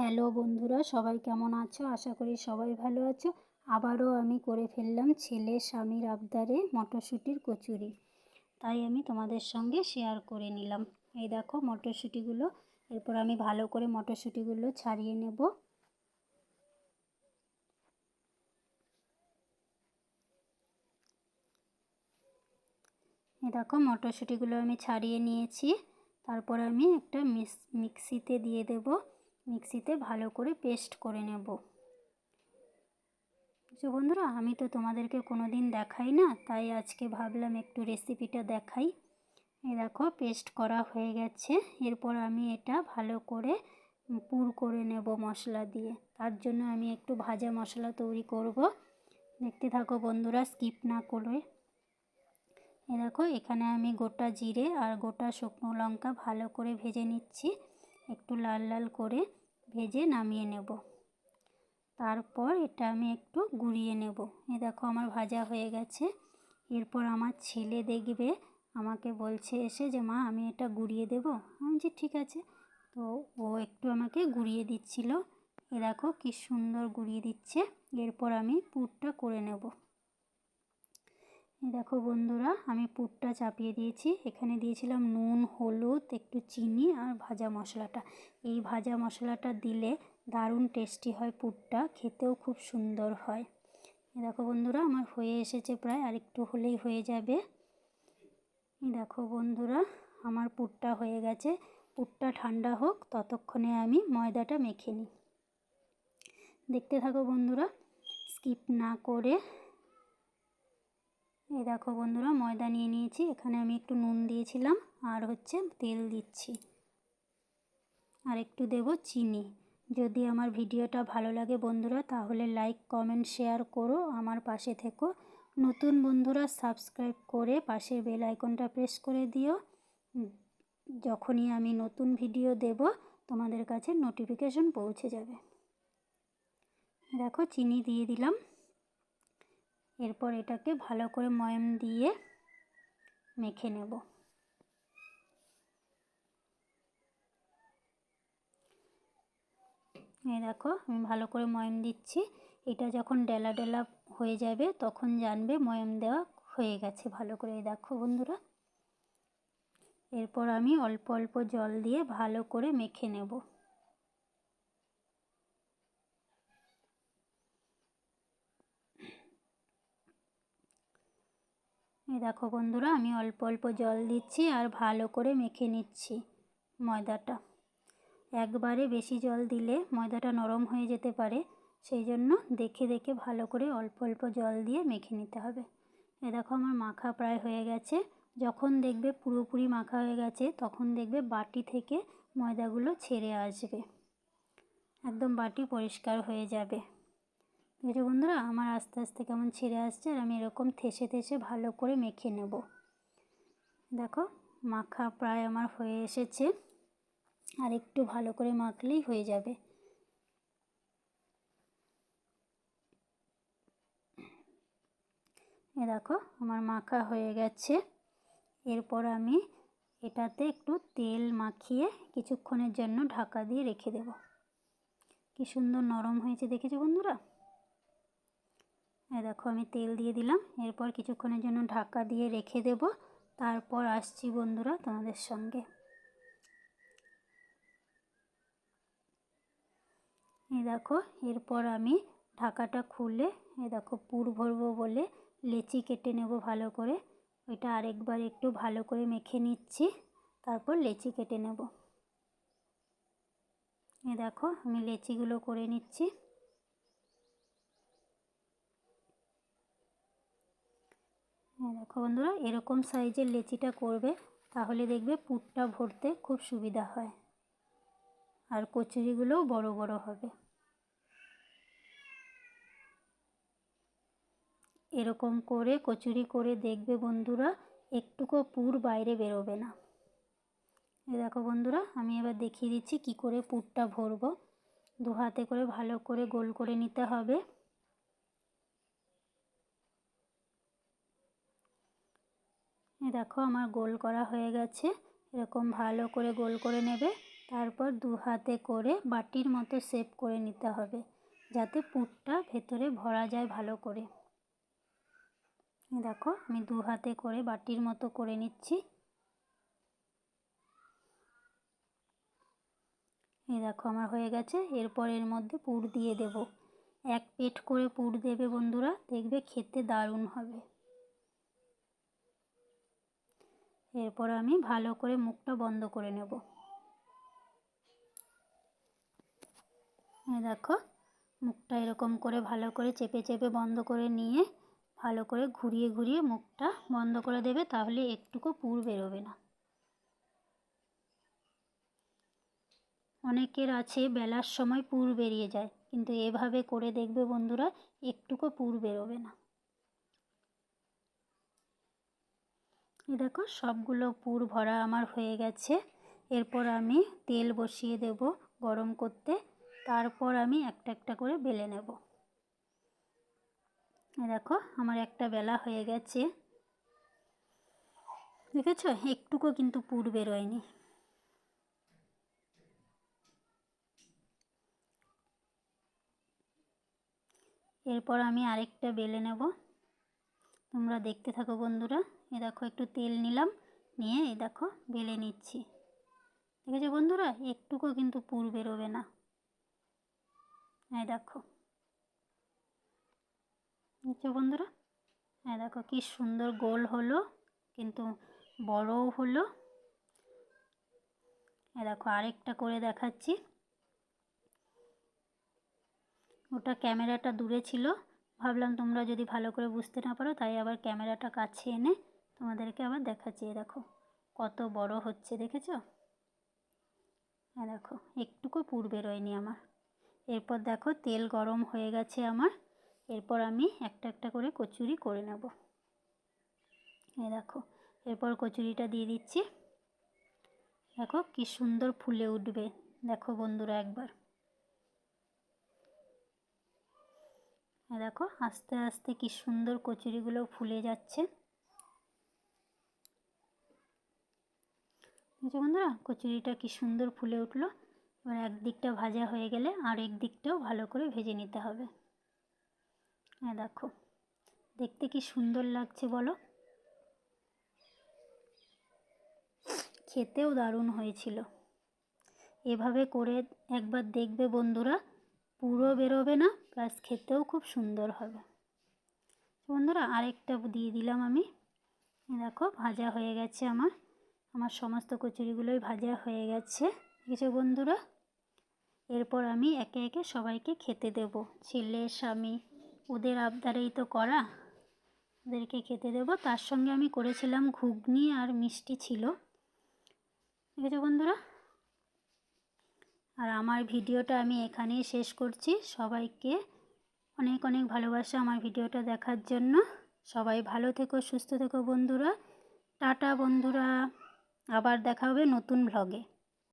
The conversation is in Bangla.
হ্যালো বন্ধুরা, সবাই কেমন আছো? আশা করি সবাই ভালো আছো। আবারও আমি করে ফেললাম ছেলে স্বামীর আবদারে মটরশুঁটির কচুরি। তাই আমি তোমাদের সঙ্গে শেয়ার করে নিলাম। এই দেখো মটরশুঁটিগুলো। এরপর আমি ভালো করে মটরশুঁটিগুলো ছাড়িয়ে নেব। এই দেখো মটরশুঁটিগুলো আমি ছাড়িয়ে নিয়েছি। তারপর আমি একটা মিক্সিতে দিয়ে দেব। মিক্সিতে ভালো করে পেস্ট করে নেব। তো বন্ধুরা, আমি তো তোমাদেরকে কোনো দিন দেখাই না, তাই আজকে ভাবলাম একটু রেসিপিটা দেখাই। এই দেখো, পেস্ট করা হয়ে গেছে। এরপর আমি এটা ভালো করে পুর করে নেব মশলা দিয়ে। তার জন্য আমি একটু ভাজা মশলা তৈরি করব। দেখতে থাকো বন্ধুরা, স্কিপ না করে। এ দেখো, এখানে আমি গোটা জিরে আর গোটা শুকনো লঙ্কা ভালো করে ভেজে নিচ্ছি। একটু লাল লাল করে ভেজে নামিয়ে নেব। তারপর এটা আমি একটু গুঁড়িয়ে নেব। এ দেখো আমার ভাজা হয়ে গেছে। এরপর আমার ছেলে দেখবে, আমাকে বলছে এসে যে, মা, আমি এটা গুঁড়িয়ে দেব? আমি যে ঠিক আছে। তো ও একটু আমাকে গুঁড়িয়ে দিচ্ছিল। এ দেখো কি সুন্দর গুঁড়িয়ে দিচ্ছে। এরপর আমি পুরটা করে নেব। দেখো বন্ধুরা, আমি পুরটা চাপিয়ে দিয়েছি। এখানে দিয়েছিলাম নুন, হলুদ, একটু চিনি আর ভাজা মশলাটা। এই ভাজা মশলাটা দিলে দারুণ টেস্টি হয় পুরটা, খেতেও খুব সুন্দর হয়। দেখো বন্ধুরা, আমার হয়ে এসেছে প্রায়, আর একটু হলেই হয়ে যাবে। দেখো বন্ধুরা, আমার পুরটা হয়ে গেছে। পুরটা ঠান্ডা হোক, ততক্ষণে আমি ময়দাটা মেখে নিই। দেখতে থাকো বন্ধুরা, স্কিপ না করে এই দেখো বন্ধুরা, ময়দা নিয়ে নিয়েছি। এখানে আমি একটু নুন দিয়েছিলাম আর হচ্ছে তেল দিচ্ছি। আর একটু দেব চিনি। যদি আমার ভিডিওটা ভালো লাগে বন্ধুরা, তাহলে লাইক কমেন্ট শেয়ার করো। আমার পাশে থেকো। নতুন বন্ধুরা সাবস্ক্রাইব করে পাশে বেল আইকনটা প্রেস করে দিও। যখনই আমি নতুন ভিডিও দেব, তোমাদের কাছে নোটিফিকেশন পৌঁছে যাবে। দেখো, চিনি দিয়ে দিলাম। এরপর এটাকে ভালো করে ময়ম দিয়ে মেখে নেব। এই দেখো, আমি ভালো করে ময়ম দিচ্ছি। এটা যখন ডেলা ডেলা হয়ে যাবে, তখন জানবে ময়ম দেওয়া হয়ে গেছে ভালো করে। দেখো বন্ধুরা, এরপর আমি অল্প অল্প জল দিয়ে ভালো করে মেখে নেব। এই দেখো বন্ধুরা, আমি অল্প অল্প জল দিচ্ছি আর ভালো করে মেখে নিচ্ছি ময়দাটা। একবারে বেশি জল দিলে ময়দাটা নরম হয়ে যেতে পারে, সেই জন্য দেখে দেখে ভালো করে অল্প অল্প জল দিয়ে মেখে নিতে হবে। এ দেখো আমার মাখা প্রায় হয়ে গেছে। যখন দেখবে পুরোপুরি মাখা হয়ে গেছে, তখন দেখবে বাটি থেকে ময়দাগুলো ছেড়ে আসবে। একদম বাটি পরিষ্কার হয়ে যাবে। বুঝেছ বন্ধুরা, আমার আস্তে আস্তে কেমন ছিঁড়ে আসছে আর আমি এরকম থেসে থেসে ভালো করে মেখে নেব। দেখো, মাখা প্রায় আমার হয়ে এসেছে আর একটু ভালো করে মাখলেই হয়ে যাবে। এ দেখো, আমার মাখা হয়ে গেছে। এরপর আমি এটাতে একটু তেল মাখিয়ে কিছুক্ষণের জন্য ঢাকা দিয়ে রেখে দেব। কি সুন্দর নরম হয়েছে, দেখেছ বন্ধুরা? দেখো আমি তেল দিয়ে দিলাম। এরপর কিছুক্ষণের জন্য ঢাকা দিয়ে রেখে দেব। তারপর আসছি বন্ধুরা তোমাদের সঙ্গে। এই দেখো, এরপর আমি ঢাকাটা খুলে এই দেখো পুর ভরবো বলে লেচি কেটে নেব ভালো করে। ওইটা আরেকবার একটু ভালো করে মেখে নিচ্ছি, তারপর লেচি কেটে নেব। এ দেখো আমি লেচিগুলো করে নিচ্ছি দেখো বন্ধুরা, এরকম সাইজের লেচিটা করবে, তাহলে দেখবে পুরটা ভরতে খুব সুবিধা হয়। আর কচুরিগুলোও বড় বড় হবে। এরকম করে কচুরি করে দেখবে বন্ধুরা, একটুকু পুর বাইরে বেরোবে না। এ দেখো বন্ধুরা, আমি এবার দেখিয়ে দিচ্ছি কি করে পুরটা ভরবো। দু হাতে করে ভালো করে গোল করে নিতে হবে। দেখো আমার গোল করা হয়ে গেছে। এরকম ভালো করে গোল করে নেবে। তারপর দু হাতে করে বাটির মতো শেপ করে নিতে হবে। যাতে পুরটা ভেতরে ভরা যায় ভালো করে। দেখো, আমি দু হাতে করে বাটির মতো করে নিচ্ছি। এই দেখো, আমার হয়ে গেছে। এরপর এর মধ্যে পুর দিয়ে দেব। এক পেট করে পুর দেবে বন্ধুরা। দেখবে খেতে দারুণ হবে। এরপর আমি ভালো করে মুখটা বন্ধ করে নেব। দেখো, মুখটা এরকম করে ভালো করে চেপে চেপে বন্ধ করে নিয়ে ভালো করে ঘুরিয়ে ঘুরিয়ে মুখটা বন্ধ করে দেবে, তাহলে একটুকু পুর বেরোবে না। অনেকের আছে বেলার সময় পুর বেরিয়ে যায়, কিন্তু এভাবে করে দেখবে বন্ধুরা, একটুকু পুর বেরোবে না। এই দেখো সবগুলো পুর ভরা আমার হয়ে গেছে। এরপর আমি তেল বসিয়ে দেব গরম করতে। তারপর আমি একটা একটা করে বেলে নেব। দেখো আমার একটা বেলা হয়ে গেছে। দেখেছ? একটুকু কিন্তু পুর বেরোয়নি। এরপর আমি আরেকটা বেলে নেব। তোমরা দেখতে থাকো বন্ধুরা। এ দেখো একটু তেল নিলাম, নিয়ে এই দেখো বেলে নিচ্ছি। দেখেছ বন্ধুরা, একটুকু কিন্তু পুর বেরোবে না। এই দেখো। দেখছ বন্ধুরা? হ্যাঁ দেখো কি সুন্দর গোল হলো, কিন্তু বড়ও হলো। হ্যাঁ দেখো আরেকটা করে দেখাচ্ছি। ওটা ক্যামেরাটা দূরে ছিল ভাবলাম তোমরা যদি ভালো করে বুঝতে না পারো, তাই আবার ক্যামেরাটা কাছে এনে তোমাদেরকে আবার দেখাচ্ছি। দেখো, কত বড় হচ্ছে, দেখেছ? হ্যাঁ দেখো, একটুকু পুর বেরোয়নি আমার। এরপর দেখো, তেল গরম হয়ে গেছে আমার। এরপর আমি একটা একটা করে কচুরি করে নেব। এ দেখো, এরপর কচুরিটা দিয়ে দিচ্ছি। দেখো, কি সুন্দর ফুলে উঠবে। দেখো বন্ধুরা, একবার। দেখো আস্তে আস্তে কি সুন্দর কচুরিগুলো ফুলে যাচ্ছে। বন্ধুরা, কচুরিটা কি সুন্দর ফুলে উঠল। এবার একদিকটা ভাজা হয়ে গেলে আর দিকটাও ভালো করে ভেজে নিতে হবে। হ্যাঁ দেখো দেখতে কি সুন্দর লাগছে বলো। খেতেও দারুণ হয়েছিল। এভাবে করে একবার দেখবে বন্ধুরা। পুরো বেরোবে না প্লাস খেতেও খুব সুন্দর হবে। বন্ধুরা, আরেকটা দিয়ে দিলাম আমি। দেখো, ভাজা হয়ে গেছে আমার। আমার সমস্ত কচুরিগুলোই ভাজা হয়ে গেছে। কিছু বন্ধুরা? এরপর আমি একে একে সবাইকে খেতে দেব। ছেলে, স্বামী, ওদের আবদারেই তো করা। ওদেরকে খেতে দেব। তার সঙ্গে আমি করেছিলাম ঘুগনি আর মিষ্টি ছিল। ঠিক আছে বন্ধুরা? আর আমার ভিডিওটা আমি এখানেই শেষ করছি। সবাইকে অনেক অনেক ভালোবাসা আমার ভিডিওটা দেখার জন্য। সবাই ভালো থেকো, সুস্থ থেকো বন্ধুরা। টাটা বন্ধুরা। আবার দেখা হবে নতুন ভ্লগে